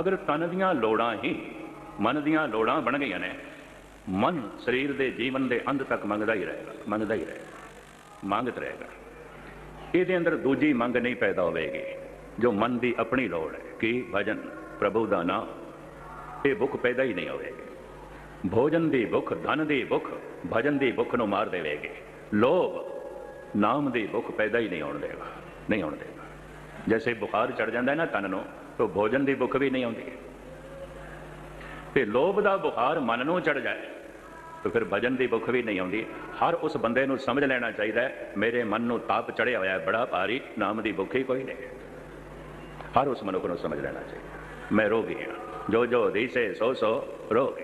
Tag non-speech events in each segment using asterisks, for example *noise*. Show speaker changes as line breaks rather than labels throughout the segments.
ਅਗਰ ਤਨ ਦੀਆਂ ਲੋੜਾਂ ਹੀ ਮਨ ਦੀਆਂ ਲੋੜਾਂ ਬਣ ਗਈਆਂ ਨੇ, ਮਨ ਸਰੀਰ ਦੇ ਜੀਵਨ ਦੇ ਅੰਤ ਤੱਕ ਮੰਗਦਾ ਹੀ ਰਹੇਗਾ, ਮੰਗਦਾ ਹੀ ਰਹੇਗਾ, ਮੰਗਤ ਰਹੇਗਾ। ਇਹਦੇ ਅੰਦਰ ਦੂਜੀ ਮੰਗ ਨਹੀਂ ਪੈਦਾ ਹੋਵੇਗੀ, ਜੋ ਮਨ ਦੀ ਆਪਣੀ ਲੋੜ ਹੈ, ਕਿ ਭਜਨ, ਪ੍ਰਭੂ ਦਾ ਨਾਮ, ਇਹ ਭੁੱਖ ਪੈਦਾ ਹੀ ਨਹੀਂ ਹੋਵੇਗੀ। ਭੋਜਨ ਦੀ ਭੁੱਖ, ਧਨ ਦੀ ਭੁੱਖ, ਭਜਨ ਦੀ ਭੁੱਖ ਨੂੰ ਮਾਰ ਦੇਵੇਗੀ। ਲੋਭ, ਨਾਮ ਦੀ ਭੁੱਖ ਪੈਦਾ ਹੀ ਨਹੀਂ ਹੋਣ ਦੇਗਾ, ਨਹੀਂ ਹੋਣ ਦੇਗਾ। ਜੈਸੇ ਬੁਖਾਰ ਚੜ ਜਾਂਦਾ ਹੈ ਨਾ, ਤਨ ਨੂੰ ਤਾਂ ਭੋਜਨ ਦੀ ਭੁੱਖ ਵੀ ਨਹੀਂ ਆਉਂਦੀ। ਤੇ ਲੋਭ ਦਾ ਬੁਖਾਰ ਮਨ ਨੂੰ ਚੜ ਜਾਏ, ਤਾਂ ਫਿਰ ਭਜਨ ਦੀ ਭੁੱਖ ਵੀ ਨਹੀਂ ਆਉਂਦੀ। ਹਰ ਉਸ ਬੰਦੇ ਨੂੰ ਸਮਝ ਲੈਣਾ ਚਾਹੀਦਾ ਹੈ, ਮੇਰੇ ਮਨ ਨੂੰ ਤਾਪ ਚੜਿਆ ਹੋਇਆ ਹੈ, ਬੜਾ ਭਾਰੀ, ਨਾਮ ਦੀ ਭੁੱਖ ਹੀ ਕੋਈ ਨਹੀਂ। ਹਰ ਉਸ ਮਨੁੱਖ ਨੂੰ ਸਮਝ ਲੈਣਾ ਚਾਹੀਦਾ ਮੈਂ ਰੋਗੀ ਹਾਂ। ਜੋ ਜੋ ਰੀਸੇ ਸੋ ਸੋ ਰੋਗ।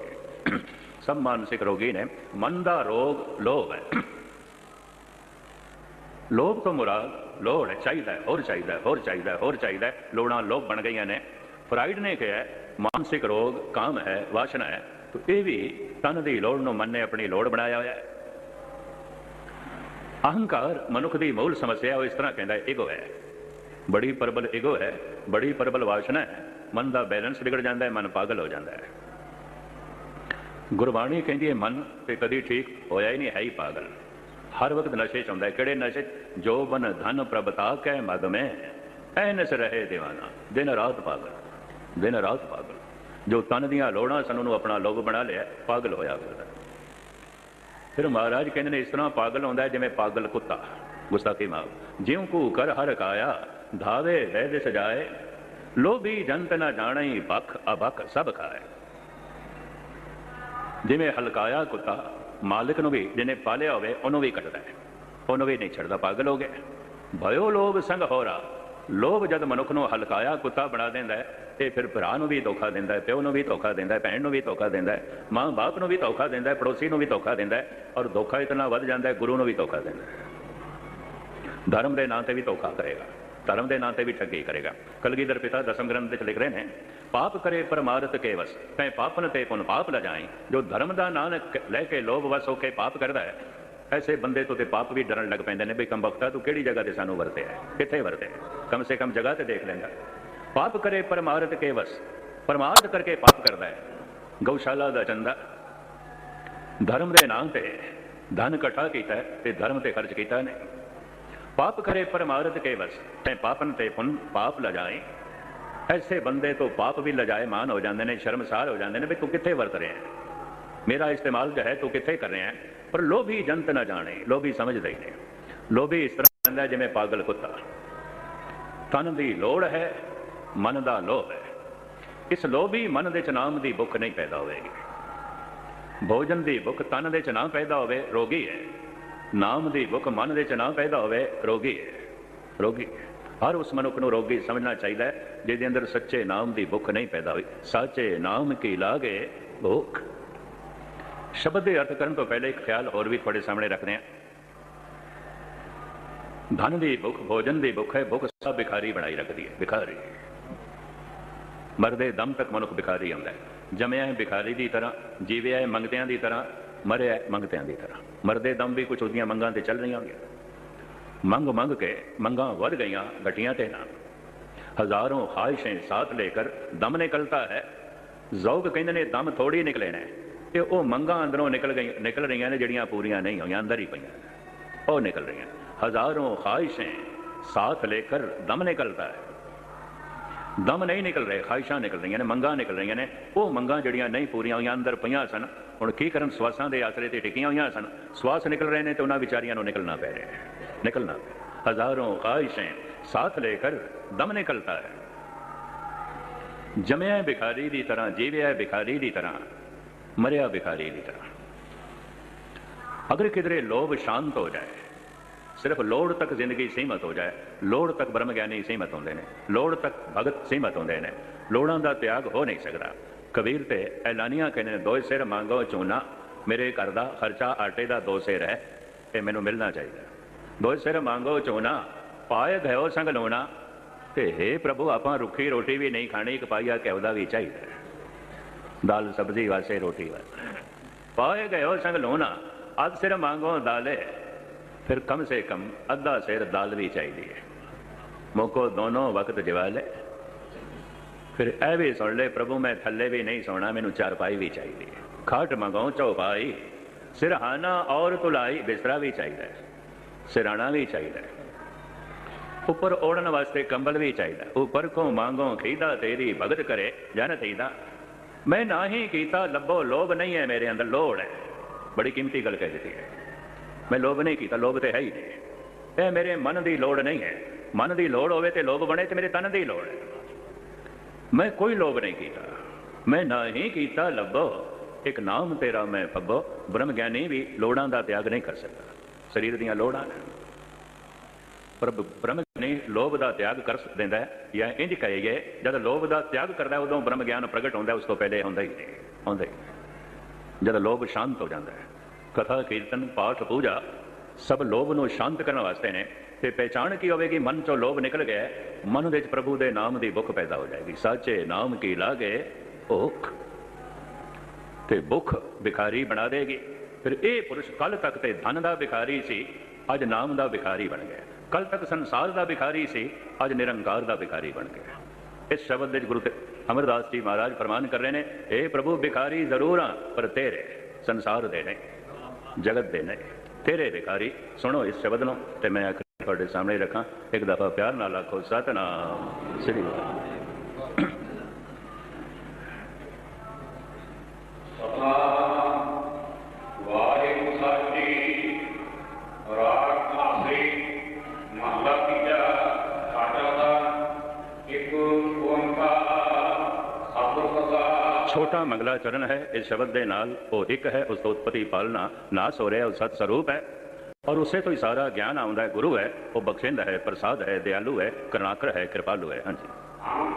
ਸਭ ਮਾਨਸਿਕ ਰੋਗੀ ਨੇ। ਮਨ ਦਾ ਰੋਗ ਲੋਭ ਹੈ। ਲੋਭ ਤੋਂ ਮੁਰਾਦ ਲੋੜ ਹੈ ਚਾਹੀਦਾ ਹੋਰ ਚਾਹੀਦਾ ਹੋਰ ਚਾਹੀਦਾ ਹੋਰ ਚਾਹੀਦਾ ਲੋੜਾਂ ਲੋਭ ਬਣ ਗਈਆਂ ਨੇ। ਫਰਾਈਡ ਨੇ ਕਿਹਾ ਮਾਨਸਿਕ ਰੋਗ ਕਾਮ ਹੈ, ਵਾਸ਼ਨਾ ਹੈ। ਤਾਂ ਇਹ ਵੀ ਤਨ ਦੀ ਲੋੜ ਨੂੰ ਮਨ ਨੇ ਆਪਣੀ ਲੋੜ ਬਣਾਇਆ ਹੋਇਆ ਹੈ। ਅਹੰਕਾਰ ਮਨੁੱਖ ਦੀ ਮੂਲ ਸਮੱਸਿਆ ਉਹ ਇਸ ਤਰ੍ਹਾਂ ਕਹਿੰਦਾ ਹੈ ਈਗੋ ਹੈ। ਬੜੀ ਪ੍ਰਬਲ ਈਗੋ ਹੈ, ਬੜੀ ਪ੍ਰਬਲ ਵਾਸ਼ਨਾ ਹੈ। ਮਨ ਦਾ ਬੈਲੈਂਸ ਵਿਗੜ ਜਾਂਦਾ ਹੈ, ਮਨ ਪਾਗਲ ਹੋ ਜਾਂਦਾ ਹੈ। ਗੁਰਬਾਣੀ ਕਹਿੰਦੀ ਹੈ, ਮਨ ਤੇ ਕਦੀ ਠੀਕ ਹੋਇਆ ਹੀ ਨਹੀਂ, ਹੈ ਹੀ ਪਾਗਲ। ਹਰ ਵਕਤ ਨਸ਼ੇ ਚ ਹੁੰਦਾ ਕਿਹੜੇ ਨਸ਼ੇ 'ਚ? ਜੋ ਬਨ ਧਨ ਪ੍ਰਭਤਾ ਕੈ ਮਦ ਮੈਂ ਐਨਸ ਰਹੇ دیਵਾਨਾ ਦਿਨ ਰਾਤ ਪਾਗਲ। ਦਿਨ ਰਾਤ ਪਾਗਲ। ਜੋ ਤਨ ਦੀਆਂ ਲੋੜਾਂ ਸਨ, ਉਹਨੂੰ ਆਪਣਾ ਲੋਭ ਬਣਾ ਲਿਆ। ਪਾਗਲ ਹੋਇਆ ਫਿਰਦਾ। ਫਿਰ ਮਹਾਰਾਜ ਕਹਿੰਦੇ ਨੇ, ਇਸ ਤਰ੍ਹਾਂ ਪਾਗਲ ਹੁੰਦਾ ਜਿਵੇਂ ਪਾਗਲ ਕੁੱਤਾ। ਗੁਸਤਾਖੀ ਮਾਫ ਜਿਉ ਕੂ ਕਰ ਹਰ ਕਾਇਆ, ਧਾਵੇ ਵੈਦ ਸਜਾਏ। ਲੋਭੀ ਜੰਤ ਨਾ ਜਾਣਈ ਬਖ ਅਭਖ ਸਭ ਖਾਏ। ਜਿਵੇਂ ਹਲਕਾਇਆ ਕੁੱਤਾ। ਮਾਲਕ ਨੂੰ ਵੀ, ਜਿਹਨੇ ਪਾਲਿਆ ਹੋਵੇ, ਉਹਨੂੰ ਵੀ ਕੱਟਦਾ ਹੈ। ਉਹਨੂੰ ਵੀ ਨਹੀਂ ਛੱਡਦਾ, ਪਾਗਲ ਹੋ ਗਿਆ। ਭਇਓ ਲੋਭ ਸੰਗ ਹੋਰਾ। ਲੋਭ ਜਦ ਮਨੁੱਖ ਨੂੰ ਹਲਕਾਇਆ, ਕੁੱਤਾ ਬਣਾ ਦਿੰਦਾ ਹੈ ਇਹ ਫਿਰ ਭਰਾ ਨੂੰ ਵੀ ਧੋਖਾ ਦਿੰਦਾ ਹੈ, ਪਿਓ ਨੂੰ ਵੀ ਧੋਖਾ ਦਿੰਦਾ ਹੈ, ਭੈਣ ਨੂੰ ਵੀ ਧੋਖਾ ਦਿੰਦਾ ਹੈ, ਮਾਂ ਬਾਪ ਨੂੰ ਵੀ ਧੋਖਾ ਦਿੰਦਾ ਹੈ, ਪੜੋਸੀ ਨੂੰ ਵੀ ਧੋਖਾ ਦਿੰਦਾ ਹੈ, ਔਰ ਧੋਖਾ ਇਤਨਾ ਵੱਧ ਜਾਂਦਾ ਹੈ, ਗੁਰੂ ਨੂੰ ਵੀ ਧੋਖਾ ਦਿੰਦਾ ਹੈ। ਧਰਮ ਦੇ ਨਾਂ ਤੇ ਵੀ ਧੋਖਾ ਕਰੇਗਾ। ਧਰਮ ਦੇ ਨਾਂ ਤੇ ਵੀ ਠੱਗੀ ਕਰੇਗਾ। ਕਲਗੀਧਰ ਪਿਤਾ ਦਸਮ ਗ੍ਰੰਥ ਵਿੱਚ ਲਿਖ ਰਹੇ ਨੇ, ਪਾਪ ਕਰੇ ਪਰਮਾਰਥ ਕੇ ਵਸ ਤੈ ਪਾਪਨ ਤੇ ਪੁਨ ਪਾਪ ਲਜਾਈ, ਜੋ ਧਰਮ ਦਾ ਨਾਂ ਲੈ ਕੇ ਲੋਭ ਵਸ ਹੋ ਕੇ ਪਾਪ ਕਰਦਾ ਹੈ, ਐਸੇ ਬੰਦੇ ਤੋਂ ਤੇ ਪਾਪ ਵੀ ਡਰਨ ਲੱਗ ਪੈਂਦੇ ਨੇ ਵੀ ਕੰਬਖਤਾ ਤੂੰ ਕਿਹੜੀ ਜਗ੍ਹਾ ਤੇ ਸਾਨੂੰ ਵਰਤਿਆ ਕਿੱਥੇ ਵਰਤਿਆ ਕਮ ਸੇ ਕਮ ਜਗ੍ਹਾ ਤੇ ਦੇਖ ਲੈਂਦਾ। ਪਾਪ ਕਰੇ ਪਰਮਾਰਥ ਕੇ ਵਸ ਪਰਮਾਰਥ ਕਰਕੇ ਪਾਪ ਕਰਦਾ ਹੈ। ਗਊਸ਼ਾਲਾ ਦਾ ਚੰਦਾ। ਧਰਮ ਦੇ ਨਾਂ ਤੇ ਧਨ ਇਕੱਠਾ ਕੀਤਾ ਹੈ ਤੇ ਧਰਮ ਤੇ ਖਰਚ ਕੀਤਾ ਨਹੀਂ ਪਾਪ ਕਰੇ ਪਰਮਾਰਥ ਕੇ ਵਸ, ਤੈ ਪਾਪਨ ਤੇ ਪੁੰਨ ਪਾਪ ਲਜਾਏ। ਐਸੇ ਬੰਦੇ ਤੋਂ ਪਾਪ ਵੀ ਲਜਾਏ ਮਾਨ ਹੋ ਜਾਂਦੇ ਨੇ, ਸ਼ਰਮਸਾਰ ਹੋ ਜਾਂਦੇ ਨੇ ਵੀ ਤੂੰ ਕਿੱਥੇ ਵਰਤ ਰਿਹਾ ਮੇਰਾ ਇਸਤੇਮਾਲ ਜੋ ਹੈ ਤੂੰ ਕਿੱਥੇ ਕਰ ਰਿਹਾ ਪਰ ਲੋਭੀ ਜੰਤ ਨਾ ਜਾਣੇ, ਲੋਭੀ ਸਮਝਦੇ ਹੀ ਨਹੀਂ। ਲੋਭੀ ਇਸ ਤਰ੍ਹਾਂ ਰਹਿੰਦਾ ਜਿਵੇਂ ਪਾਗਲ ਕੁੱਤਾ। ਤਨ ਦੀ ਲੋੜ ਹੈ, ਮਨ ਦਾ ਲੋਭ ਹੈ। ਇਸ ਲੋਭੀ ਮਨ ਦੇ ਚ ਨਾਮ ਦੀ ਭੁੱਖ ਨਹੀਂ ਪੈਦਾ ਹੋਵੇਗੀ। ਭੋਜਨ ਦੀ ਭੁੱਖ ਤਨ ਦੇ ਚ ਨਾ ਪੈਦਾ ਹੋਵੇ, ਰੋਗੀ ਹੈ। ਨਾਮ ਦੀ ਭੁੱਖ ਮਨ ਦੇ ਚ ਨਾ ਪੈਦਾ ਹੋਵੇ, ਰੋਗੀ ਰੋਗੀ, ਹਰ ਉਸ ਮਨੁੱਖ ਨੂੰ ਰੋਗੀ ਸਮਝਣਾ ਚਾਹੀਦਾ ਹੈ, ਜਿਹਦੇ ਅੰਦਰ ਸੱਚੇ ਨਾਮ ਦੀ ਭੁੱਖ ਨਹੀਂ ਪੈਦਾ ਹੋਈ। ਸੱਚੇ ਨਾਮ ਕੀ ਲਾਗੇ? ਭੁੱਖ। ਸ਼ਬਦ ਦੇ ਅਰਥ ਕਰਨ ਤੋਂ ਪਹਿਲੇ ਇੱਕ ਖਿਆਲ ਹੋਰ ਵੀ ਤੁਹਾਡੇ ਸਾਹਮਣੇ ਰੱਖਦੇ ਹਾਂ। ਧਨ ਦੀ ਭੁੱਖ, ਭੋਜਨ ਦੀ ਭੁੱਖ ਹੈ, ਭੁੱਖ ਸਭ ਭਿਖਾਰੀ ਬਣਾਈ ਰੱਖਦੀ ਹੈ, ਭਿਖਾਰੀ। ਮਰਦੇ ਦਮ ਤੱਕ ਮਨੁੱਖ ਭਿਖਾਰੀ ਹੁੰਦਾ ਹੈ। ਜਮਿਆ ਹੈ ਭਿਖਾਰੀ ਦੀ ਤਰ੍ਹਾਂ, ਜੀਵਿਆ ਹੈ ਮੰਗਦਿਆਂ ਦੀ ਤਰ੍ਹਾਂ ਮਰਿਆ ਮੰਗਤਿਆਂ ਦੀ ਤਰ੍ਹਾਂ। ਮਰਦੇ ਦਮ ਵੀ ਕੁਝ ਉਹਦੀਆਂ ਮੰਗਾਂ ਤੇ ਚੱਲ ਰਹੀਆਂ ਹੋਣਗੀਆਂ। ਮੰਗ ਮੰਗ ਕੇ ਮੰਗਾਂ ਵੱਧ ਗਈਆਂ ਘਟੀਆਂ ਤੇ ਨਾ ਹਜ਼ਾਰੋਂ ਖਾਹਿਸ਼ਾਂ ਸਾਥ ਲੈ ਕੇ ਦਮ ਨਿਕਲਦਾ ਹੈ। ਜ਼ੌਕ ਕਹਿੰਦੇ ਨੇ, ਦਮ ਥੋੜੀ ਨੇ। ਤੇ ਉਹ ਮੰਗਾਂ ਅੰਦਰੋਂ ਨਿਕਲ ਗਈ, ਨਿਕਲ ਰਹੀਆਂ ਨੇ, ਜਿਹੜੀਆਂ ਪੂਰੀਆਂ ਨਹੀਂ ਹੋਈਆਂ, ਅੰਦਰ ਹੀ ਪਈਆਂ। ਉਹ ਨਿਕਲ ਰਹੀਆਂ। ਹਜ਼ਾਰੋਂ ਖਾਹਿਸ਼ਾਂ ਸਾਥ ਲੈ ਕੇ ਦਮ ਨਿਕਲਦਾ ਹੈ। ਦਮ ਨਹੀਂ ਨਿਕਲ ਰਹੇ, ਖਾਹਿਸ਼ਾਂ ਨਿਕਲ ਰਹੀਆਂ ਨੇ, ਮੰਗਾਂ ਨਿਕਲ ਰਹੀਆਂ ਨੇ। ਉਹ ਮੰਗਾਂ ਜਿਹੜੀਆਂ ਨਹੀਂ ਪੂਰੀਆਂ ਹੋਈਆਂ, ਅੰਦਰ ਪਈਆਂ ਸਨ। ਹੁਣ ਕੀ ਕਰਨ? ਸਵਾਸਾਂ ਦੇ ਆਸਰੇ ਤੇ ਟਿਕੀਆਂ ਹੋਈਆਂ ਸਨ। ਸਵਾਸ ਨਿਕਲ ਰਹੇ ਨੇ ਤੇ ਉਹਨਾਂ ਵਿਚਾਰੀਆਂ ਨੂੰ ਨਿਕਲਣਾ ਪੈ ਰਿਹਾ ਨਿਕਲਣਾ ਹਜ਼ਾਰੋਂ ਖਾਹਿਸ਼ਾਂ ਸਾਥ ਲੈ ਕਰ ਦਮ ਨਿਕਲਦਾ ਹੈ। ਜਮਿਆ ਬਿਖਾਰੀ ਦੀ ਤਰ੍ਹਾਂ, ਜੀਵਿਆ ਬਿਖਾਰੀ ਦੀ ਤਰ੍ਹਾਂ, ਮਰਿਆ ਭਿਖਾਰੀ ਦੀ ਤਰ੍ਹਾਂ। ਅਗਰ ਕਿਧਰੇ ਲੋਭ ਸ਼ਾਂਤ ਹੋ ਜਾਏ ਸਿਰਫ ਲੋੜ ਤੱਕ ਜ਼ਿੰਦਗੀ ਸੀਮਤ ਹੋ ਜਾਏ, ਲੋੜ ਤੱਕ ਬ੍ਰਹਮ ਗਿਆਨੀ ਸੀਮਤ ਹੁੰਦੇ ਨੇ, ਲੋੜ ਤੱਕ ਭਗਤ ਸੀਮਤ ਹੁੰਦੇ ਨੇ, ਲੋੜਾਂ ਦਾ ਤਿਆਗ ਹੋ ਨਹੀਂ ਸਕਦਾ। ਕਬੀਰ ਤੇ ਐਲਾਨੀਆਂ ਕਹਿੰਦੇ ਨੇ ਦੋ ਸਿਰ ਮੰਗੋ ਚੂਨਾ ਮੇਰੇ ਘਰ ਦਾ ਖਰਚਾ ਆਟੇ ਦਾ ਦੋ ਸਿਰ ਹੈ, ਇਹ ਮੈਨੂੰ ਮਿਲਣਾ ਚਾਹੀਦਾ ਦੋ ਸਿਰ ਮੰਗੋ ਚੂਨਾ ਪਾਏ ਗਇਓ ਸੰਗ ਲੋਣਾ, ਤੇ हे ਪ੍ਰਭੂ, ਆਪਾਂ ਰੁੱਖੀ ਰੋਟੀ ਵੀ ਨਹੀਂ ਖਾਣੀ ਇੱਕ ਪਾਈਆ ਘਿਓ ਵੀ ਚਾਹੀਦਾ ਦਾਲ ਸਬਜ਼ੀ ਵਾਸਤੇ ਰੋਟੀ ਵਾਸਤੇ। ਪਾਏ ਗਇਓ ਸੰਗ ਲੋਣਾ, ਅੱਧ ਸਿਰ ਮੰਗੋ ਦਾਲੇ ਫਿਰ ਕਮ ਸੇ ਕਮ ਅੱਧਾ ਸਿਰ ਦਾਲ ਵੀ ਚਾਹੀਦੀ ਹੈ ਮੋਕੋ ਦੋਨੋਂ ਵਕਤ ਜਵਾ ਜਵਾਲੇ ਫਿਰ ਇਹ ਵੀ ਸੁਣ ਲੈ ਪ੍ਰਭੂ ਮੈਂ ਥੱਲੇ ਵੀ ਨਹੀਂ ਸੌਣਾ ਮੈਨੂੰ ਚਾਰਪਾਈ ਵੀ ਚਾਹੀਦੀ ਹੈ ਖਾਟ ਮੰਗਾਉ ਚੌਪਾਈ ਸਿਰਹਾਨਾ ਔਰ ਤੁਲਾਈ ਬਿਸਤਰਾ ਵੀ ਚਾਹੀਦਾ ਹੈ ਸਿਰਾਣਾ ਵੀ ਚਾਹੀਦਾ ਹੈ ਉੱਪਰ ਓੜਨ ਵਾਸਤੇ ਕੰਬਲ ਵੀ ਚਾਹੀਦਾ ਉੱਪਰ ਕੋ ਮੰਗੋ ਖੀਦਾ ਤੇਰੀ ਭਗਤ ਕਰੇ ਜਨ ਤੀਦਾ ਮੈਂ ਨਾਹੀ ਕੀਤਾ ਲੱਭੋ ਲੋਭ ਨਹੀਂ ਹੈ ਮੇਰੇ ਅੰਦਰ ਲੋੜ ਹੈ ਬੜੀ ਕੀਮਤੀ ਗੱਲ ਕਹਿ ਦਿੱਤੀ ਹੈ ਮੈਂ ਲੋਭ ਨਹੀਂ ਕੀਤਾ, ਲੋਭ ਤੇ ਹੈ ਹੀ ਨਹੀਂ। ਇਹ ਮੇਰੇ ਮਨ ਦੀ ਲੋੜ ਨਹੀਂ ਹੈ। ਮਨ ਦੀ ਲੋੜ ਹੋਵੇ ਤੇ ਲੋਭ ਬਣੇ ਤੇ ਮੇਰੇ ਤਨ ਦੀ ਲੋੜ ਹੈ। ਮੈਂ ਕੋਈ ਲੋਭ ਨਹੀਂ ਕੀਤਾ। ਮੈਂ ਨਹੀਂ ਕੀਤਾ ਲੱਭੋ। ਇੱਕ ਨਾਮ ਤੇਰਾ ਮੈਂ ਪੱਬੋ ਬ੍ਰਹਮ ਗਿਆਨੀ ਵੀ ਲੋੜਾਂ ਦਾ ਤਿਆਗ ਨਹੀਂ ਕਰ ਸਕਦਾ। ਸਰੀਰ ਦੀਆਂ ਲੋੜਾਂ ਨੇ। ਪਰ ਬ੍ਰਹਮ ਗਿਆਨੀ ਲੋਭ ਦਾ ਤਿਆਗ ਕਰ ਦਿੰਦਾ ਹੈ ਜਾਂ ਇੰਜ ਕਹੇਗੇ ਜਦ ਲੋਭ ਦਾ ਤਿਆਗ ਕਰਦਾ ਉਦੋਂ ਬ੍ਰਹਮ ਗਿਆਨ ਪ੍ਰਗਟ ਹੁੰਦਾ ਉਸ ਤੋਂ ਪਹਿਲੇ ਹੁੰਦਾ ਹੀ ਨਹੀਂ। ਹੁੰਦਾ ਹੀ ਜਦ ਲੋਭ ਸ਼ਾਂਤ ਹੋ ਜਾਂਦਾ ਹੈ ਕਥਾ, ਕੀਰਤਨ, ਪਾਠ, ਪੂਜਾ ਸਭ ਲੋਭ ਨੂੰ ਸ਼ਾਂਤ ਕਰਨ ਵਾਸਤੇ ਨੇ ਤੇ ਪਹਿਚਾਣ ਕੀ ਹੋਵੇਗੀ? ਮਨ ਚੋਂ ਲੋਭ ਨਿਕਲ ਗਿਆ ਮਨ ਦੇ ਵਿੱਚ ਪ੍ਰਭੂ ਦੇ ਨਾਮ ਦੀ ਭੁੱਖ ਪੈਦਾ ਹੋ ਜਾਏਗੀ। ਸਾਚੇ ਨਾਮ ਕੀ ਲਾਗੇ? ਭੁੱਖ। ਤੇ ਭੁੱਖ ਭਿਖਾਰੀ ਬਣਾ ਦੇਗੀ। ਫਿਰ ਇਹ ਪੁਰਸ਼ ਕੱਲ ਤੱਕ ਤੇ ਧਨ ਦਾ ਵਿਖਾਰੀ ਸੀ, ਅੱਜ ਨਾਮ ਦਾ ਵਿਖਾਰੀ ਬਣ ਗਿਆ। ਕੱਲ ਤੱਕ ਸੰਸਾਰ ਦਾ ਵਿਖਾਰੀ ਸੀ, ਅੱਜ ਨਿਰੰਕਾਰ ਦਾ ਵਿਖਾਰੀ ਬਣ ਗਿਆ। ਇਸ ਸ਼ਬਦ ਦੇ ਵਿੱਚ ਗੁਰੂ ਅਮਰਦਾਸ ਜੀ ਮਹਾਰਾਜ ਫਰਮਾਨ ਕਰ ਰਹੇ ਨੇ ਇਹ ਪ੍ਰਭੂ, ਭਿਖਾਰੀ ਜ਼ਰੂਰ ਹਾਂ ਪਰ ਤੇਰੇ ਸੰਸਾਰ ਦੇ ਨਹੀਂ ਜਗਤ ਦੇ ਨੇ। ਤੇਰੇ ਭਿਖਾਰੀ ਸੁਣੋ ਇਸ ਸ਼ਬਦ ਨੂੰ ਤੇ ਮੈਂ ਤੁਹਾਡੇ ਸਾਹਮਣੇ ਰੱਖਾਂ। ਇੱਕ ਦਫਾ ਪਿਆਰ ਨਾਲ ਆਖੋ, ਸਤਨਾਮ। ਸ੍ਰੀ ਵਾਹਿਗੁਰੂ ਛੋਟਾ ਮੰਗਲਾ ਚਰਨ ਹੈ, ਇਸ ਸ਼ਬਦ ਦੇ ਨਾਲ ਉਹ ਇੱਕ ਹੈ, ਉਸ ਤੋਂ ਉਤਪਤੀ ਪਾਲਣਾ ਨਾਸ ਹੋ ਰਿਹਾ, ਉਹ ਸਤ ਸਰੂਪ ਹੈ। ਔਰ ਉਸੇ ਤੋਂ ਹੀ ਸਾਰਾ ਗਿਆਨ ਆਉਂਦਾ ਹੈ, ਗੁਰੂ ਹੈ, ਉਹ ਬਖਸ਼ਿੰਦ ਹੈ, ਪ੍ਰਸਾਦ ਹੈ, ਦਿਆਲੂ ਹੈ ਕਰਨਾਕਰ ਹੈ, ਕਿਰਪਾਲੂ ਹੈ, ਹਾਂਜੀ।
ਆਮ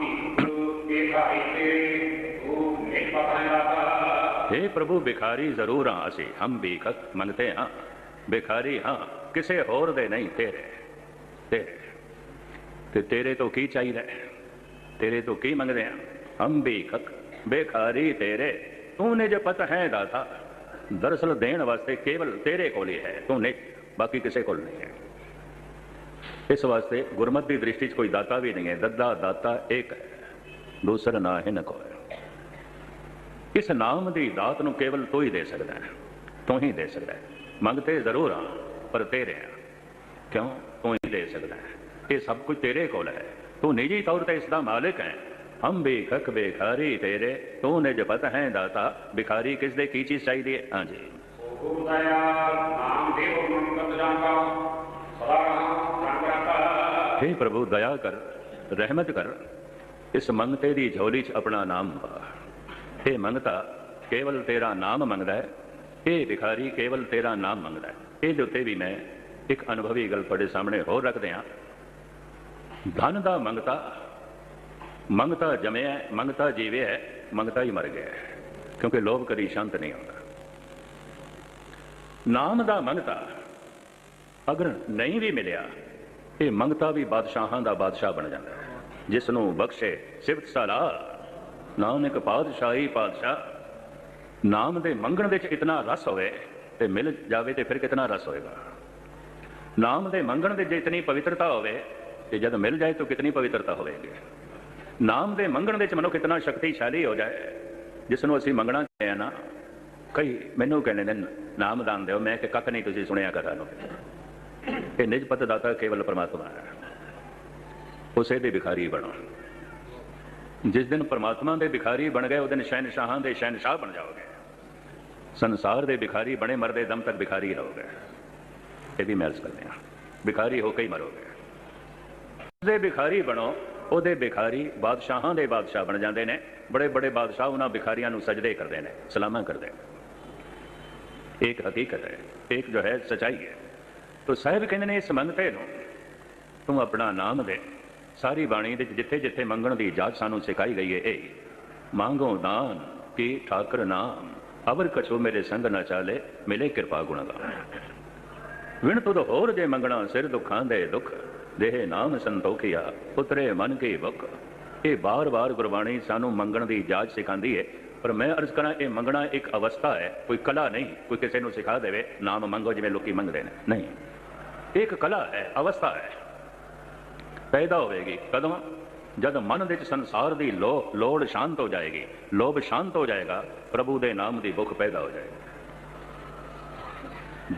हे ਪ੍ਰਭੂ, ਭਿਖਾਰੀ ਜ਼ਰੂਰ ਹਾਂ ਅਸੀਂ, ਹਮ ਵੀ ਖਤ ਮੰਗਤੇ ਹਾਂ। ਭਿਖਾਰੀ ਹਾਂ, ਕਿਸੇ ਹੋਰ ਦੇ ਨਹੀਂ, ਤੇਰੇ ਤੇਰੇ। ਤੇ ਤੇਰੇ ਤੋਂ ਕੀ ਚਾਹੀਦਾ ਤੇਰੇ ਤੋਂ ਕੀ ਮੰਗਦੇ ਹਾਂ? ਹਮ ਵੀ ਖਤ ਤੇਰੇ, ਤੂੰ ਨੇ ਜੋ ਪਤ ਹੈ ਦਾਤਾ। ਦਰਅਸਲ ਦੇਣ ਵਾਸਤੇ ਕੇਵਲ ਤੇਰੇ ਕੋਲ ਹੀ ਹੈ, ਤੂੰ ਨਹੀਂ ਬਾਕੀ ਕਿਸੇ ਕੋਲ ਨਹੀਂ ਹੈ। ਇਸ ਵਾਸਤੇ ਗੁਰਮਤਿ ਦੀ ਦ੍ਰਿਸ਼ਟੀ 'ਚ ਕੋਈ ਦਾਤਾ ਵੀ ਨਹੀਂ ਹੈ, ਦੱਦਾ ਦਾਤਾ ਇੱਕ ਹੈ, ਦੂਸਰਾ ਨਾ ਹੈ ਨਾ ਕੋਈ ਇਸ ਨਾਮ ਦੀ ਦਾਤ ਨੂੰ ਕੇਵਲ ਤੂੰ ਹੀ ਦੇ ਸਕਦਾ ਹੈ, ਤੂੰ ਹੀ ਦੇ ਸਕਦਾ ਹੈ। ਮੰਗਤੇ ਜ਼ਰੂਰ ਆ, ਪਰ ਤੇਰੇ ਆ। ਕਿਉਂ? ਤੂੰ ਹੀ ਦੇ ਸਕਦਾ ਹੈ। ਇਹ ਸਭ ਕੁਝ ਤੇਰੇ ਕੋਲ ਹੈ। ਤੂੰ ਨਿੱਜੀ ਤੌਰ ਤੇ ਇਸ ਦਾ ਮਾਲਕ ਹੈ। ਹਮ ਵੀ ਖਕ ਬੇਖਾਰੀ ਤੇਰੇ ਤੂੰ ਨਿਜ ਪਤ ਹੈ ਦਾਤਾ ਭਿਖਾਰੀ ਕਿਸ ਦੇ ਕੀ ਚੀਜ਼ ਚਾਹੀਦੀ ਹੈ?
ਰਹਾ ਰੰਗ
हे ਪ੍ਰਭੂ ਦਇਆ ਕਰ ਰਹਿਮਤ ਕਰ ਇਸ ਮੰਗਤੇ ਦੀ ਝੋਲੀ 'ਚ ਆਪਣਾ ਨਾਮ ਪਾ। ਇਹ ਮੰਗਤਾ ਕੇਵਲ ਤੇਰਾ ਨਾਮ ਮੰਗਦਾ ਹੈ। ਇਹ ਭਿਖਾਰੀ ਕੇਵਲ ਤੇਰਾ ਨਾਮ ਮੰਗਦਾ ਹੈ। ਇਹਦੇ ਉੱਤੇ ਵੀ ਮੈਂ ਇੱਕ ਅਨੁਭਵੀ ਗੱਲ ਤੁਹਾਡੇ ਸਾਹਮਣੇ ਹੋਰ ਰੱਖਦੇ ਹਾਂ। ਧਨ ਦਾ ਮੰਗਤਾ ਮੰਗਤਾ ਜਮਿਆ ਮੰਗਤਾ ਜੀਵਿਆ ਹੈ, ਮੰਗਤਾ ਹੀ ਮਰ ਗਿਆ ਹੈ। ਕਿਉਂਕਿ ਲੋਭ ਕਦੀ ਸ਼ਾਂਤ ਨਹੀਂ ਹੁੰਦਾ। ਨਾਮ ਦਾ ਮੰਗਤਾ ਅਗਰ ਨਹੀਂ ਵੀ ਮਿਲਿਆ ਇਹ ਮੰਗਤਾ ਵੀ ਬਾਦਸ਼ਾਹਾਂ ਦਾ ਬਾਦਸ਼ਾਹ ਬਣ ਜਾਂਦਾ ਹੈ ਜਿਸ ਨੂੰ ਬਖਸ਼ੇ ਸਿਫਤ ਸਲਾਹ। ਨਾਨਕ ਪਾਤਸ਼ਾਹੀ ਪਾਤਸ਼ਾਹ ਨਾਮ ਦੇ ਮੰਗਣ ਵਿੱਚ ਇਤਨਾ ਰਸ ਹੋਵੇ ਤੇ ਮਿਲ ਜਾਵੇ ਤੇ ਫਿਰ ਕਿਤਨਾ ਰਸ ਹੋਏਗਾ। ਨਾਮ ਦੇ ਮੰਗਣ ਦੇ ਜੇ ਇਤਨੀ ਪਵਿੱਤਰਤਾ ਹੋਵੇ ਤੇ ਜਦ ਮਿਲ ਜਾਏ ਤਾਂ ਕਿਤਨੀ ਪਵਿੱਤਰਤਾ ਹੋਵੇਗੀ। ਨਾਮ ਦੇ ਮੰਗਣ ਵਿੱਚ ਚ ਮਨੁੱਖ ਇਤਨਾ ਸ਼ਕਤੀਸ਼ਾਲੀ ਹੋ ਜਾਏ ਜਿਸ ਨੂੰ ਅਸੀਂ ਮੰਗਣਾ ਚਾਹੀਏ ਨਾ, ਕਈ ਮੈਨੂੰ ਕਹਿੰਦੇ ਨੇ, ਨਾਮ ਦਾਨ ਦਿਓ, ਮੈਂ ਕਿ ਕੱਖ ਨਹੀਂ ਤੁਸੀਂ ਸੁਣਿਆ ਕਥਾ ਨੂੰ। ਇਹ ਨਿਜ ਪਤ ਦਾਤਾ ਕੇਵਲ ਪਰਮਾਤਮਾ ਹੈ। ਉਸੇ ਦੇ ਭਿਖਾਰੀ ਬਣੋ। ਜਿਸ ਦਿਨ ਪਰਮਾਤਮਾ ਦੇ ਭਿਖਾਰੀ ਬਣ ਗਏ ਉਹ ਦਿਨ ਸ਼ਹਿਨਸ਼ਾਹਾਂ ਦੇ ਸ਼ਹਿਨਸ਼ਾਹ ਬਣ ਜਾਓਗੇ। ਸੰਸਾਰ ਦੇ ਭਿਖਾਰੀ ਬਣੇ ਮਰਦੇ ਦਮ ਤੱਕ ਭਿਖਾਰੀ ਰਹੋਗੇ। ਇਹ ਵੀ ਮੈਂ ਅਰਜ਼ ਕਰਦੇ ਹਾਂ। ਭਿਖਾਰੀ ਹੋ ਕੇ ਹੀ ਮਰੋਗੇ। ਦੇ ਭਿਖਾਰੀ ਬਣੋ। ਉਹਦੇ ਭਿਖਾਰੀ ਬਾਦਸ਼ਾਹਾਂ ਦੇ ਬਾਦਸ਼ਾਹ ਬਣ ਜਾਂਦੇ ਨੇ। ਬੜੇ ਬੜੇ ਬਾਦਸ਼ਾਹ ਉਹਨਾਂ ਭਿਖਾਰੀਆਂ ਨੂੰ ਸਜਦੇ ਕਰਦੇ ਨੇ ਸਲਾਮਾਂ ਕਰਦੇ ਨੇ। ਇੱਕ ਹਕੀਕਤ ਹੈ ਇੱਕ ਜੋ ਹੈ ਸਚਾਈ ਹੈ। ਤੋ ਸਾਹਿਬ ਕਹਿੰਦੇ ਨੇ ਇਸ ਮੰਗਤੇ ਨੂੰ ਤੂੰ ਆਪਣਾ ਨਾਮ ਦੇ ਸਾਰੀ ਬਾਣੀ ਦੇ ਜਿੱਥੇ ਜਿੱਥੇ ਮੰਗਣ ਦੀ ਜਾਚ ਸਾਨੂੰ ਸਿਖਾਈ ਗਈ ਹੈ ਇਹ ਮੰਗੋ ਦਾਨ ਕੀ ਠਾਕਰ ਨਾਮ ਅਵਰ ਕਛੋ ਮੇਰੇ ਸੰਗ ਨਾ ਚਾਲੇ ਮਿਲੇ ਕਿਰਪਾ ਗੁਣ ਗਾਨ *laughs* ਵਿਣ ਤੁਧ ਹੋਰ ਜੇ ਮੰਗਣਾ ਸਿਰ ਦੁੱਖਾਂ ਦੇ ਦੁੱਖ ਦੇਹ ਨਾਮ ਸੰਤੋਖਿਆ ਉਤਰੇ ਮਨ ਕੀ ਬੁੱਖ ਇਹ ਬਾਰ-ਬਾਰ ਗੁਰਬਾਣੀ ਸਾਨੂੰ ਮੰਗਣ ਦੀ ਜਾਚ ਸਿਖਾਉਂਦੀ ਹੈ ਪਰ ਮੈਂ ਅਰਜ਼ ਕਰਾਂ, ਇਹ ਮੰਗਣਾ ਇੱਕ ਅਵਸਥਾ ਹੈ ਕੋਈ ਕਲਾ ਨਹੀਂ, ਕੋਈ ਕਿਸੇ ਨੂੰ ਸਿਖਾ ਦੇਵੇ, ਨਾਮ ਮੰਗੋ ਜਿਵੇਂ ਲੋਕੀ ਮੰਗਦੇ ਨੇ। ਨਹੀਂ। ਇੱਕ ਕਲਾ ਹੈ ਅਵਸਥਾ ਹੈ ਪੈਦਾ ਹੋਵੇਗੀ। ਕਦੋਂ? ਜਦ ਮਨ ਵਿੱਚ ਸੰਸਾਰ ਦੀ ਲੋ, ਲੋੜ ਸ਼ਾਂਤ ਹੋ ਜਾਏਗੀ। ਲੋਭ ਸ਼ਾਂਤ ਹੋ ਜਾਏਗਾ। ਪ੍ਰਭੂ ਦੇ ਨਾਮ ਦੀ ਭੁੱਖ ਪੈਦਾ ਹੋ ਜਾਏਗੀ।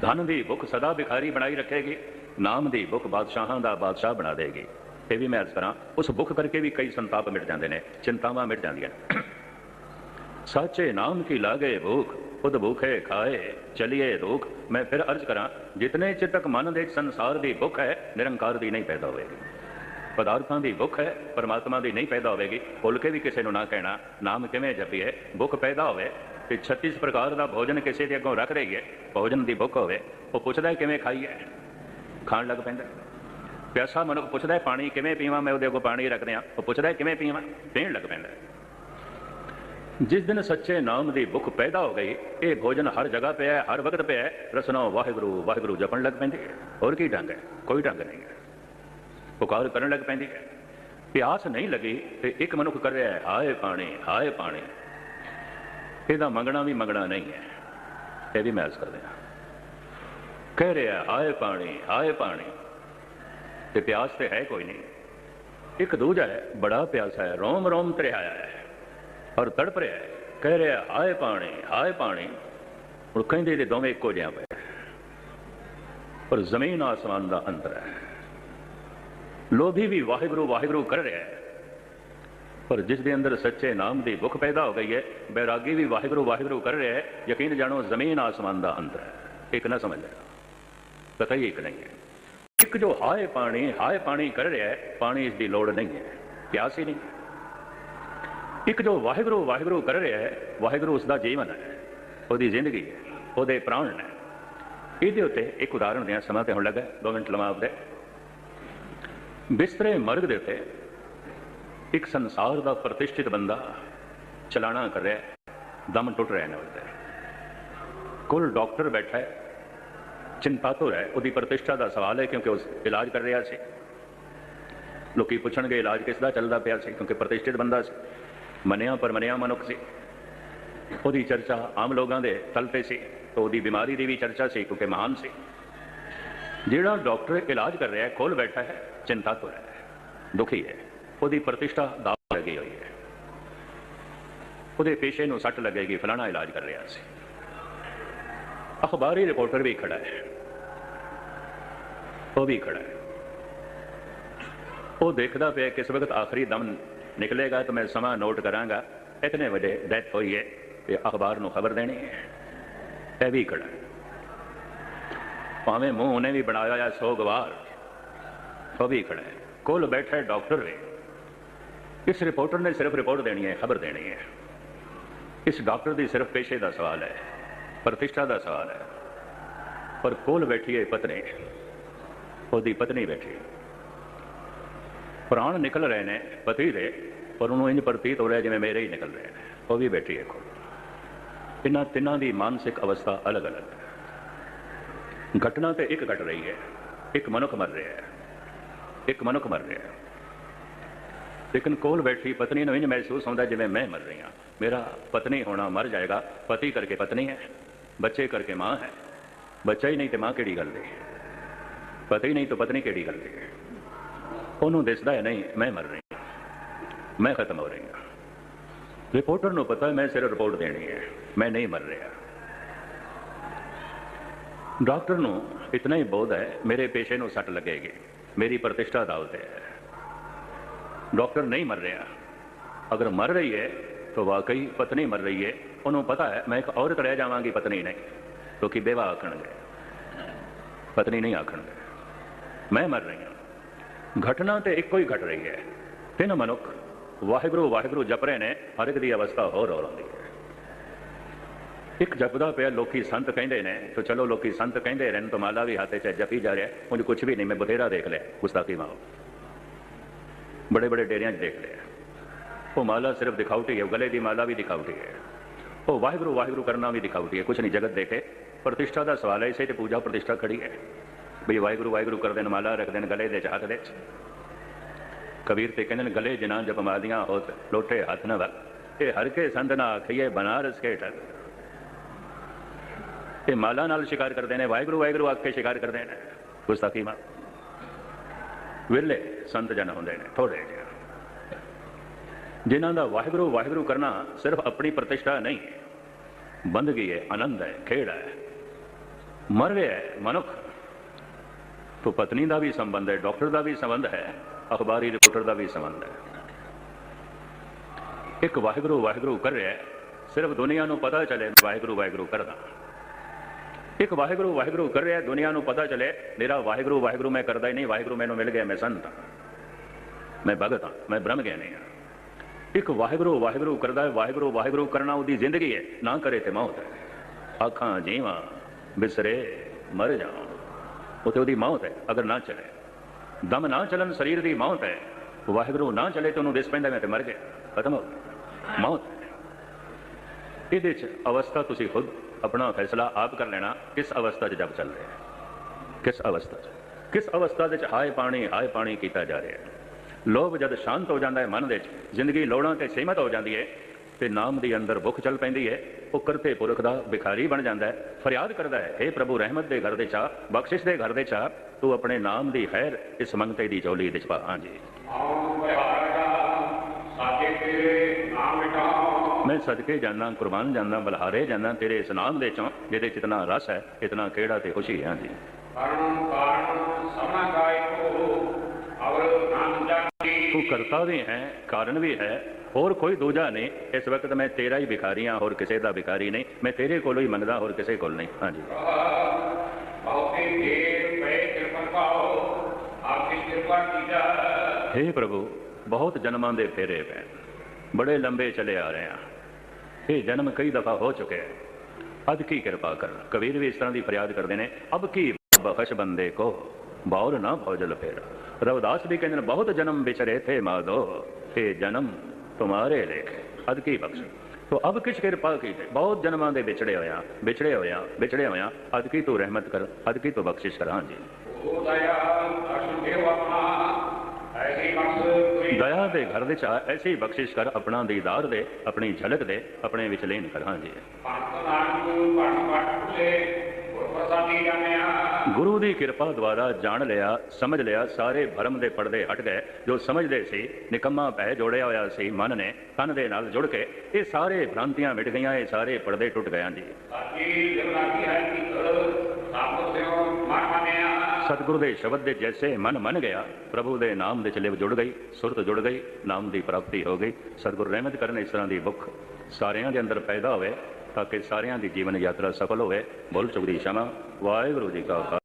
ਧਨ ਦੀ ਭੁੱਖ ਸਦਾ ਭਿਖਾਰੀ ਬਣਾਈ ਰੱਖੇਗੀ। ਨਾਮ ਦੀ ਬੁੱਖ ਬਾਦਸ਼ਾਹਾਂ ਦਾ ਬਾਦਸ਼ਾਹ ਬਣਾ ਦੇਗੀ। ਇਹ ਵੀ ਮੈਂ ਅਰਜ਼ ਕਰਾਂ, ਉਸ ਬੁੱਖ ਕਰਕੇ ਵੀ ਕਈ ਸੰਤਾਪ ਮਿਟ ਜਾਂਦੇ ਨੇ, ਚਿੰਤਾਵਾਂ ਮਿਟ ਜਾਂਦੀਆਂ ਨੇ। *coughs* ਸਾਚੇ ਨਾਮ ਕੀ ਲਾਗੇ ਭੂਖ, ਖੁਦ ਭੂਖੇ ਖਾਏ, ਚਲਿਏ ਰੋਖ ਮੈਂ ਫਿਰ ਅਰਜ਼ ਕਰਾਂ, ਜਿਤਨੇ ਚਿਰ ਤੱਕ ਮਨ ਦੇ ਸੰਸਾਰ ਦੀ ਭੁੱਖ ਹੈ, ਨਿਰੰਕਾਰ ਦੀ ਨਹੀਂ ਪੈਦਾ ਹੋਵੇਗੀ। ਪਦਾਰਥਾਂ ਦੀ ਭੁੱਖ ਹੈ, ਪਰਮਾਤਮਾ ਦੀ ਨਹੀਂ ਪੈਦਾ ਹੋਵੇਗੀ। ਭੁੱਲ ਕੇ ਵੀ ਕਿਸੇ ਨੂੰ ਨਾ ਕਹਿਣਾ, ਨਾਮ ਕਿਵੇਂ ਜਪੀਏ? ਭੁੱਖ ਪੈਦਾ ਹੋਵੇ, ਤੇ 36 ਪ੍ਰਕਾਰ ਦਾ ਭੋਜਨ ਕਿਸੇ ਦੇ ਅੱਗੋਂ ਰੱਖ ਰਹੀਏ ਭੋਜਨ ਦੀ ਭੁੱਖ ਹੋਵੇ, ਉਹ ਪੁੱਛਦਾ ਕਿਵੇਂ ਖਾਈਏ? ਖਾਣ ਲੱਗ ਪੈਂਦਾ। ਪਿਆਸਾ ਮਨੁੱਖ ਪੁੱਛਦਾ ਹੈ, ਪਾਣੀ ਕਿਵੇਂ ਪੀਵਾਂ, ਮੈਂ ਉਹਦੇ ਅੱਗੋਂ ਪਾਣੀ ਰੱਖ ਦਿਆਂ। ਉਹ ਪੁੱਛਦਾ ਕਿਵੇਂ ਪੀਵਾਂ? ਪੀਣ ਲੱਗ ਪੈਂਦਾ ਜਿਸ ਦਿਨ ਸੱਚੇ ਨਾਮ ਦੀ ਭੁੱਖ ਪੈਦਾ ਹੋ ਗਈ, ਇਹ ਭੋਜਨ ਹਰ ਜਗ੍ਹਾ ਪਿਆ ਹੈ, ਹਰ ਵਕਤ ਪਿਆ ਹੈ। ਰਸਨਾ ਵਾਹਿਗੁਰੂ ਵਾਹਿਗੁਰੂ ਜਪਣ ਲੱਗ ਪੈਂਦੇ ਹੋਰ ਕੀ ਢੰਗ ਹੈ? ਕੋਈ ਢੰਗ ਨਹੀਂ ਹੈ। ਪੁਕਾਰ ਕਰਨ ਲੱਗ ਪੈਂਦੀ ਹੈ। ਪਿਆਸ ਨਹੀਂ ਲੱਗੀ ਤੇ ਇੱਕ ਮਨੁੱਖ ਕਰ ਰਿਹਾ ਹੈ, ਹਾਏ ਪਾਣੀ ਹਾਏ ਪਾਣੀ। ਇਹਦਾ ਮੰਗਣਾ ਵੀ ਮੰਗਣਾ ਨਹੀਂ ਹੈ। ਇਹ ਵੀ ਮੈਂ ਮੈਸ ਕਰਦੇ ਹਾਂ। ਕਹਿ ਰਿਹਾ ਆਏ ਪਾਣੀ ਆਏ ਪਾਣੀ। ਤੇ ਪਿਆਸ ਤੇ ਹੈ ਕੋਈ ਨਹੀਂ। ਇੱਕ ਦੂਜਾ ਹੈ, ਬੜਾ ਪਿਆਸਾ ਹੈ, ਰੋਮ ਰੋਮ ਤਰਿਆ ਹੈ। ਔਰ ਤੜਪ ਰਿਹਾ ਹੈ, ਕਹਿ ਰਿਹਾ, ਹਾਏ ਪਾਣੀ ਹਾਏ ਪਾਣੀ। ਹੁਣ ਕਹਿੰਦੇ ਦੇ ਦੋਵੇਂ ਇੱਕੋ ਜਿਹਾ ਪਏ ਪਰ ਜ਼ਮੀਨ ਆਸਮਾਨ ਦਾ ਅੰਤਰ ਹੈ। ਲੋਭੀ ਵੀ ਵਾਹਿਗੁਰੂ ਵਾਹਿਗੁਰੂ ਕਰ ਰਿਹਾ ਹੈ। ਪਰ ਜਿਸ ਦੇ ਅੰਦਰ ਸੱਚੇ ਨਾਮ ਦੀ ਭੁੱਖ ਪੈਦਾ ਹੋ ਗਈ ਹੈ, ਬੈਰਾਗੀ ਵੀ ਵਾਹਿਗੁਰੂ ਵਾਹਿਗੁਰੂ ਕਰ ਰਿਹਾ ਹੈ। ਯਕੀਨ ਜਾਣੋ, ਜ਼ਮੀਨ ਆਸਮਾਨ ਦਾ ਅੰਤਰ ਹੈ। ਇੱਕ ਨਾ ਸਮਝ ਲੈਣਾ ਪਤਾ ਹੀ ਇੱਕ ਨਹੀਂ ਹੈ। ਇੱਕ ਜੋ ਹਾਏ ਪਾਣੀ ਹਾਏ ਪਾਣੀ ਕਰ ਰਿਹਾ ਹੈ, ਪਾਣੀ ਇਸ ਦੀ ਲੋੜ ਨਹੀਂ ਹੈ, ਪਿਆਸ ਹੀ ਨਹੀਂ ਇੱਕ ਜੋ ਵਾਹਿਗੁਰੂ ਵਾਹਿਗੁਰੂ ਕਰ ਰਿਹਾ ਹੈ, ਵਾਹਿਗੁਰੂ ਉਸ ਦਾ ਜੀਵਨ ਹੈ, ਉਹਦੀ ਜ਼ਿੰਦਗੀ ਹੈ, ਉਹਦੇ ਪ੍ਰਾਣ ਨੇ। ਇਹਦੇ ਉੱਤੇ ਇੱਕ ਉਦਾਹਰਣ ਦਿਆਂ ਸਮਾਂ ਤੇ ਹੁਣ ਲੱਗਾ 2 ਮਿੰਟ ਲਵਾਂ ਆਪਦੇ। ਬਿਸਤਰੇ ਮਰਗ ਦੇ ਉੱਤੇ ਇੱਕ ਸੰਸਾਰ ਦਾ ਪ੍ਰਤਿਸ਼ਠਿਤ ਬੰਦਾ ਚਲਾਣਾ ਕਰ ਰਿਹਾ ਦਮ ਟੁੱਟ ਰਿਹਾ ਨੇ ਉਹਦੇ ਕੋਲ ਡਾਕਟਰ ਬੈਠਾ ਹੈ ਚਿੰਤਾਤੁਰ ਹੈ, ਉਹਦੀ ਪ੍ਰਤਿਸ਼ਠਾ ਦਾ ਸਵਾਲ ਹੈ ਕਿਉਂਕਿ ਉਸ ਇਲਾਜ ਕਰ ਰਿਹਾ ਸੀ। ਲੋਕੀ ਪੁੱਛਣਗੇ ਇਲਾਜ ਕਿਸ ਦਾ ਚੱਲਦਾ ਪਿਆ ਸੀ, ਕਿਉਂਕਿ ਪ੍ਰਤਿਸ਼ਠਿਤ ਬੰਦਾ ਸੀ। ਮੰਨਿਆ ਪਰ ਮੰਨਿਆ ਮਨੁੱਖ ਸੀ। ਉਹਦੀ ਚਰਚਾ ਆਮ ਲੋਕਾਂ ਦੇ ਤਲ ਤੇ ਸੀ, ਤੇ ਉਹਦੀ ਬਿਮਾਰੀ ਦੀ ਵੀ ਚਰਚਾ ਸੀ ਕਿਉਂਕਿ ਮਹਾਨ ਸੀ। ਜਿਹੜਾ ਡਾਕਟਰ ਇਲਾਜ ਕਰ ਰਿਹਾ ਹੈ ਕੋਲ ਬੈਠਾ ਹੈ ਚਿੰਤਾਤੁਰ ਹੈ। ਦੁਖੀ ਹੈ। ਉਹਦੀ ਪ੍ਰਤਿਸ਼ਠਾ ਦਾਅ ਲੱਗੀ ਹੋਈ ਹੈ। ਉਹਦੇ ਪੇਸ਼ੇ ਨੂੰ ਸੱਟ ਲੱਗੇਗੀ, ਫਲਾਣਾ ਇਲਾਜ ਕਰ ਰਿਹਾ ਸੀ। ਅਖਬਾਰੀ ਰਿਪੋਰਟਰ ਵੀ ਖੜਾ ਹੈ ਉਹ ਵੀ ਖੜਾ ਹੈ ਉਹ ਦੇਖਦਾ ਪਿਆ ਕਿਸ ਵਕਤ ਆਖਰੀ ਦਮ ਨਿਕਲੇਗਾ ਤਾਂ ਮੈਂ ਸਮਾਂ ਨੋਟ ਕਰਾਂਗਾ ਇਤਨੇ ਵਜੇ ਡੈਥ ਹੋਈ ਹੈ ਤੇ ਅਖਬਾਰ ਨੂੰ ਖਬਰ ਦੇਣੀ ਹੈ ਇਹ ਵੀ ਖੜਾ ਭਾਵੇਂ ਮੂੰਹ ਉਹਨੇ ਵੀ ਬਣਾਇਆ ਹੈ ਸੌ ਗਵਾਰ ਉਹ ਵੀ ਖੜਾ ਹੈ ਕੋਲ ਬੈਠਾ ਡਾਕਟਰ ਵੀ ਇਸ ਰਿਪੋਰਟਰ ਨੇ ਸਿਰਫ ਰਿਪੋਰਟ ਦੇਣੀ ਹੈ ਖਬਰ ਦੇਣੀ ਹੈ ਇਸ ਡਾਕਟਰ ਦੀ ਸਿਰਫ ਪੇਸ਼ੇ ਦਾ ਸਵਾਲ ਹੈ ਪ੍ਰਤਿਸ਼ਠਾ ਦਾ ਸਵਾਲ ਹੈ। ਪਰ ਕੋਲ ਬੈਠੀ ਹੈ ਪਤਨੀ। ਉਹਦੀ ਪਤਨੀ ਬੈਠੀ। ਹੈ। ਪ੍ਰਾਣ ਨਿਕਲ ਰਹੇ ਨੇ ਪਤੀ ਦੇ, ਪਰ ਉਹਨੂੰ ਇੰਜ ਪ੍ਰਤੀਤ ਹੋ ਰਿਹਾ ਜਿਵੇਂ ਮੇਰੇ ਹੀ ਨਿਕਲ ਰਹੇ ਨੇ। ਉਹ ਵੀ ਬੈਠੀ ਹੈ ਕੋਲ। ਇਹਨਾਂ ਤਿੰਨਾਂ ਦੀ ਮਾਨਸਿਕ ਅਵਸਥਾ ਅਲੱਗ-ਅਲੱਗ ਹੈ। ਘਟਨਾ ਤੇ ਇੱਕ ਘਟ ਰਹੀ ਹੈ। ਇੱਕ ਮਨੁੱਖ ਮਰ ਰਿਹਾ ਹੈ। ਇੱਕ ਮਨੁੱਖ ਮਰ ਰਿਹਾ ਹੈ। ਲੇਕਿਨ ਕੋਲ ਬੈਠੀ ਪਤਨੀ ਨੂੰ ਇੰਜ ਮਹਿਸੂਸ ਹੁੰਦਾ ਜਿਵੇਂ ਮੈਂ ਮਰ ਰਹੀ ਹਾਂ। ਮੇਰਾ ਪਤਨੀ ਹੋਣਾ ਮਰ ਜਾਏਗਾ। ਪਤੀ ਕਰਕੇ ਪਤਨੀ ਹੈ। ਬੱਚੇ ਕਰਕੇ ਮਾਂ ਹੈ। ਬੱਚਾ ਹੀ ਨਹੀਂ ਤੇ ਮਾਂ ਕਿਹੜੀ ਗੱਲ ਦੀ? ਪਤੀ ਨਹੀਂ ਤਾਂ ਪਤਨੀ ਕਿਹੜੀ ਗੱਲ ਦੀ? ਉਹਨੂੰ ਦਿਸਦਾ ਹੈ, ਨਹੀਂ, ਮੈਂ ਮਰ ਰਹੀ ਹਾਂ। ਮੈਂ ਖਤਮ ਹੋ ਰਹੀ ਹਾਂ। ਰਿਪੋਰਟਰ ਨੂੰ ਪਤਾ ਮੈਂ ਸਿਰ ਰਿਪੋਰਟ ਦੇਣੀ ਹੈ। ਮੈਂ ਨਹੀਂ ਮਰ ਰਿਹਾ। ਡਾਕਟਰ ਨੂੰ ਇਤਨਾ ਹੀ ਬੋਧ ਹੈ, ਮੇਰੇ ਪੇਸ਼ੇ ਨੂੰ ਸੱਟ ਲੱਗੇਗੀ। ਮੇਰੀ ਪ੍ਰਤਿਸ਼ਠਾ ਦਾਅ ਤੇ ਹੈ। ਡਾਕਟਰ ਨਹੀਂ ਮਰ ਰਿਹਾ। ਅਗਰ ਮਰ ਰਹੀ ਹੈ ਤਾਂ ਵਾਕਈ ਪਤਨੀ ਮਰ ਰਹੀ ਹੈ ਉਹਨੂੰ ਪਤਾ ਹੈ ਮੈਂ ਇੱਕ ਔਰਤ ਰਹਿ ਜਾਵਾਂਗੀ ਪਤਨੀ ਨਹੀਂ ਕਿਉਂਕਿ ਬੇਵਾ ਆਖਣਗੇ ਪਤਨੀ ਨਹੀਂ ਆਖਣਗੇ ਮੈਂ ਮਰ ਰਹੀ ਹਾਂ ਘਟਨਾ ਤੇ ਇੱਕੋ ਹੀ ਘਟ ਰਹੀ ਹੈ ਤਿੰਨ ਮਨੁੱਖ ਵਾਹਿਗੁਰੂ ਵਾਹਿਗੁਰੂ ਜਪ ਰਹੇ ਨੇ ਹਰ ਇੱਕ ਦੀ ਅਵਸਥਾ ਹੋਰ ਹੋਰ ਹੁੰਦੀ ਹੈ ਇੱਕ ਜਪਦਾ ਪਿਆ ਲੋਕੀ ਸੰਤ ਕਹਿੰਦੇ ਨੇ ਤਾਂ ਚਲੋ ਲੋਕੀ ਸੰਤ ਕਹਿੰਦੇ ਰਹਿਣ ਤੋਂ ਮਾਲਾ ਵੀ ਹੱਥੇ 'ਚ ਜਪੀ ਜਾ ਰਿਹਾ ਉਹਨੂੰ ਕੁਝ ਵੀ ਨਹੀਂ ਮੈਂ ਬਥੇਰਾ ਦੇਖ ਲਿਆ ਗੁਸਤਾਖੀ ਮਾਓ ਬੜੇ ਬੜੇ ਡੇਰਿਆਂ 'ਚ ਦੇਖ ਲਿਆ ਉਹ ਮਾਲਾ ਸਿਰਫ ਦਿਖਾਉਟੀ ਹੈ ਗਲੇ ਦੀ ਮਾਲਾ ਵੀ ਦਿਖਾਉਟੀ ਹੈ। ਉਹ ਵਾਹਿਗੁਰੂ ਵਾਹਿਗੁਰੂ ਕਰਨਾ ਵੀ ਦਿਖਾਉਟੀ ਹੈ, ਕੁਛ ਨਹੀਂ, ਜਗਤ ਦੇਖੇ। ਪ੍ਰਤਿਸ਼ਠਾ ਦਾ ਸਵਾਲ ਹੈ, ਇਸੇ ਤੇ ਪੂਜਾ ਪ੍ਰਤਿਸ਼ਠਾ ਖੜੀ ਹੈ। ਵੀ ਵਾਹਿਗੁਰੂ ਵਾਹਿਗੁਰੂ ਕਰਦੇ ਨੇ ਮਾਲਾ ਰੱਖਦੇ ਨੇ ਗਲੇ ਦੇ ਚ ਦੇ ਕਬੀਰ ਤੇ ਕਹਿੰਦੇ ਨੇ, ਗਲੇ ਜਿਨਾ ਜਪ ਮਾਦੀਆਂ ਹੋਤ, ਲੋਟੇ ਹੱਥ ਨ ਵਲ। ਇਹ ਹਰ ਕੇ ਸੰਤ ਨਾ ਆਖੀਏ, ਬਨਾਰਸ ਕੇ ਠਗ ਇਹ ਮਾਲਾ ਨਾਲ ਸ਼ਿਕਾਰ ਕਰਦੇ ਨੇ, ਵਾਹਿਗੁਰੂ ਵਾਹਿਗੁਰੂ ਆਖ ਕੇ ਸ਼ਿਕਾਰ ਕਰਦੇ ਨੇ। ਗੁਸਤਾਖੀ ਮਾ ਵਿਰਲੇ ਸੰਤ ਜਨ ਹੁੰਦੇ ਨੇ ਥੋੜੇ ਜਿਹੇ। ਜਿਨ੍ਹਾਂ ਦਾ ਵਾਹਿਗੁਰੂ ਵਾਹਿਗੁਰੂ ਕਰਨਾ ਸਿਰਫ ਆਪਣੀ ਪ੍ਰਤਿਸ਼ਠਾ ਨਹੀਂ ਬੰਦਗੀ ਹੈ, ਆਨੰਦ ਹੈ, ਖੇਡ ਹੈ। ਮਰ ਰਿਹਾ ਹੈ, ਮਨੁੱਖ। ਤੋਂ ਪਤਨੀ ਦਾ ਵੀ ਸੰਬੰਧ ਹੈ, ਡਾਕਟਰ ਦਾ ਵੀ ਸੰਬੰਧ ਹੈ, ਅਖਬਾਰੀ ਰਿਪੋਰਟਰ ਦਾ ਵੀ ਸੰਬੰਧ ਹੈ। ਇੱਕ ਵਾਹਿਗੁਰੂ ਵਾਹਿਗੁਰੂ ਕਰ ਰਿਹਾ ਹੈ, ਸਿਰਫ ਦੁਨੀਆ ਨੂੰ ਪਤਾ ਚੱਲੇ ਵਾਹਿਗੁਰੂ ਵਾਹਿਗੁਰੂ ਕਰਦਾ। ਇੱਕ ਵਾਹਿਗੁਰੂ ਵਾਹਿਗੁਰੂ ਕਰ ਰਿਹਾ ਦੁਨੀਆ ਨੂੰ ਪਤਾ ਚੱਲੇ, ਮੇਰਾ ਵਾਹਿਗੁਰੂ ਵਾਹਿਗੁਰੂ ਮੈਂ ਕਰਦਾ ਹੀ ਨਹੀਂ, ਵਾਹਿਗੁਰੂ ਮੈਨੂੰ ਮਿਲ ਗਿਆ, ਮੈਂ ਸੰਤ ਹਾਂ। ਮੈਂ ਭਗਤ ਹਾਂ, ਮੈਂ ਬ੍ਰਹਮ ਗਿਆਨੀ ਹਾਂ। ਇੱਕ ਵਾਹਿਗੁਰੂ ਵਾਹਿਗੁਰੂ ਕਰਦਾ ਹੈ, ਵਾਹਿਗੁਰੂ ਵਾਹਿਗੁਰੂ ਕਰਨਾ ਉਹਦੀ ਜ਼ਿੰਦਗੀ ਹੈ। ਨਾ ਕਰੇ ਤੇ ਮੌਤ। ਹੈ ਅੱਖਾਂ ਜੀਵਾਂ, ਬਿਸਰੇ ਮਰ ਜਾਵਾਂ ਉਹ ਤੇ ਉਹਦੀ ਮੌਤ ਹੈ, ਅਗਰ ਨਾ ਚਲੇ। ਦਮ ਨਾ ਚੱਲਣ, ਸਰੀਰ ਦੀ ਮੌਤ ਹੈ। ਵਾਹਿਗੁਰੂ ਨਾ ਚਲੇ ਤੇ ਉਹਨੂੰ ਦਿਸ ਪੈਂਦਾ ਮੈਂ ਤੇ ਮਰ ਗਿਆ। ਖਤਮ ਹੋ ਗਿਆ। ਮੌਤ ਇਹਦੇ ਚ ਅਵਸਥਾ ਤੁਸੀਂ ਖੁਦ ਆਪਣਾ ਫੈਸਲਾ ਆਪ ਕਰ ਲੈਣਾ, ਕਿਸ ਅਵਸਥਾ 'ਚ ਜਪ ਚੱਲ ਰਿਹਾ ਹੈ? ਕਿਸ ਅਵਸਥਾ 'ਚ? ਕਿਸ ਅਵਸਥਾ ਦੇ ਵਿੱਚ ਹਾਏ ਪਾਣੀ ਹਾਏ ਪਾਣੀ ਕੀਤਾ ਜਾ ਰਿਹਾ ਹੈ? ਲੋਭ ਜਦ ਸ਼ਾਂਤ ਹੋ ਜਾਂਦਾ ਹੈ ਮਨ ਦੇ ਜ਼ਿੰਦਗੀ ਲੋੜਾਂ ਤੇ ਸੀਮਤ ਹੋ ਜਾਂਦੀ ਹੈ, ਤੇ ਨਾਮ ਦੇ ਅੰਦਰ ਭੁੱਖ ਚੱਲ ਪੈਂਦੀ ਹੈ, ਉਹ ਕਰਤੇ ਪੁਰਖ ਦਾ ਭਿਖਾਰੀ ਬਣ ਜਾਂਦਾ ਹੈ, ਫਰਿਆਦ ਕਰਦਾ ਹੈ हे ਪ੍ਰਭੂ ਰਹਿਮਤ ਦੇ ਘਰ ਦੇ ਚਾ ਬਖਸ਼ਿਸ਼ ਦੇ ਘਰ ਦੇ ਚਾ ਤੂੰ ਆਪਣੇ ਨਾਮ ਦੀ ਖੈਰ ਇਸ ਮੰਗਤੇ ਦੀ ਝੋਲੀ ਵਿੱਚ ਪਾ ਹਾਂਜੀ ਮੈਂ ਸਦਕੇ ਜਾਣਾ ਕੁਰਬਾਨ ਜਾਣਾ ਬਲਹਾਰੇ ਜਾਣਾ ਤੇਰੇ ਇਸ ਨਾਮ ਦੇ ਚੋਂ, ਜਿਹਦੇ ਚ ਇਤਨਾ ਰਸ ਹੈ, ਇਤਨਾ ਕਿਹੜਾ ਤੇ ਖੁਸ਼ੀ ਹੈ ਹਾਂਜੀ
ਕਰਮ ਕਾਰਨ ਸਮਾ ਗਾਇਕੋ ਜਾਤੀ
ਤੂੰ ਕਰਤਾ ਵੀ ਹੈ, ਕਾਰਨ ਹੈ, ਹੋਰ ਕੋਈ ਦੂਜਾ ਨਹੀਂ। ਇਸ ਵਕਤ ਮੈਂ ਤੇਰਾ ਹੀ ਭਿਖਾਰੀ ਹਾਂ, ਹੋਰ ਕਿਸੇ ਦਾ ਭਿਖਾਰੀ ਨਹੀਂ। ਮੈਂ ਤੇਰੇ ਕੋਲੋਂ ਹੀ ਮੰਗਦਾ, ਹੋਰ ਕਿਸੇ ਕੋਲ ਨਹੀਂ। ਹਾਂਜੀ।
ਬਹੁਤੇ ਦੇਰ ਪਏ ਕਿਰਪਾ ਪਾਓ ਆਪਕੀ ਕਿਰਪਾ ਕੀਜਾ
हे ਪ੍ਰਭੂ, ਬਹੁਤ ਜਨਮਾਂ ਦੇ ਫੇਰੇ ਪੈ ਬੜੇ ਲੰਬੇ ਚਲੇ ਆ ਰਹੇ ਆ ਇਹ ਜਨਮ ਕਈ ਦਫਾ ਹੋ ਚੁੱਕੇ ਹੈ। ਅਦ ਕੀ ਕਿਰਪਾ ਕਰ ਕਬੀਰ ਵੀ ਇਸ ਤਰ੍ਹਾਂ ਦੀ ਫਰਿਆਦ ਕਰਦੇ ਨੇ, ਅਬ ਕੀ ਬਖਸ਼ ਬੰਦੇ ਕੋ? ਬੌਰ ਨਾ ਭੋਜਲ ਫੇਰ ਰਵਦਾਸ ਵੀ ਕਹਿੰਦੇ ਨੇ ਬਹੁਤ ਜਨਮ ਵਿਚਰੇ ਥੇ ਮਾਦੋ ਇਹ ਜਨਮ ਤੁਮਾਰੇ ਲੇਖੇ ਅਦ ਕੀ ਬਖਸ਼ ਤੋ ਅਬ ਕਿਛ ਕਿਰਪਾ ਕੀਤੇ ਬਹੁਤ ਜਨਮਾਂ ਦੇ ਵਿਛੜੇ ਹੋਇਆ ਵਿਛੜੇ ਹੋਇਆ ਵਿਛੜੇ ਹੋਇਆ ਅਦ ਕੀ ਤੂੰ ਰਹਿਮਤ ਕਰ ਅਦ ਕੀ ਤੂੰ ਬਖਸ਼ਿਸ਼ ਕਰਾਂ ਜੀ
ਉਹ ਦਇਆ
ਦੇ ਘਰ ਵਿੱਚ ਐਸੀ ਬਖਸ਼ਿਸ਼ ਕਰ ਆਪਣਾ ਦੀਦਾਰ ਦੇ ਆਪਣੀ ਝਲਕ ਦੇ ਆਪਣੇ ਵਿੱਚ ਲੀਨ ਕਰ ਹਾਂਜੀ
ਗੁਰੂ
ਦੀ ਕਿਰਪਾ ਦੁਆਰਾ ਜਾਣ ਲਿਆ ਸਮਝ ਲਿਆ ਸਾਰੇ ਭਰਮ ਦੇ ਪਰਦੇ ਹਟ ਗਏ। ਜੋ ਸਮਝਦੇ ਸੀ ਨਿਕੰਮਾ ਪੈ ਜੋੜਿਆ ਹੋਇਆ ਸੀ ਮਨ ਨੇ ਤਨ ਦੇ ਨਾਲ ਜੁੜ ਕੇ ਇਹ ਸਾਰੇ ਭ੍ਰਾਂਤੀਆਂ ਮਿਟ ਗਈਆਂ ਇਹ ਸਾਰੇ ਪਰਦੇ ਟੁੱਟ ਗਏ
ਮੰਨਿਆ
ਸਤਿਗੁਰੂ ਦੇ ਸ਼ਬਦ ਦੇ ਜੈਸੇ ਮਨ ਮੰਨ ਗਿਆ ਪ੍ਰਭੂ ਦੇ ਨਾਮ ਦੇ ਚਲੇ ਜੁੜ ਗਈ ਸੁਰਤ ਜੁੜ ਗਈ ਨਾਮ ਦੀ ਪ੍ਰਾਪਤੀ ਹੋ ਗਈ। ਸਤਿਗੁਰੂ ਰਹਿਮਤ ਕਰਨ ਇਸ ਤਰ੍ਹਾਂ ਦੀ ਭੁੱਖ ਸਾਰਿਆਂ ਦੇ ਅੰਦਰ ਪੈਦਾ ਹੋਵੇ ਤਾਂ ਕਿ ਸਾਰਿਆਂ ਦੀ ਜੀਵਨ ਯਾਤਰਾ ਸਫਲ ਹੋਵੇ। ਬੋਲ ਚੁਗਦੀ ਸ਼ਮਾ ਵਾਹਿਗੁਰੂ ਜੀ ਕਾ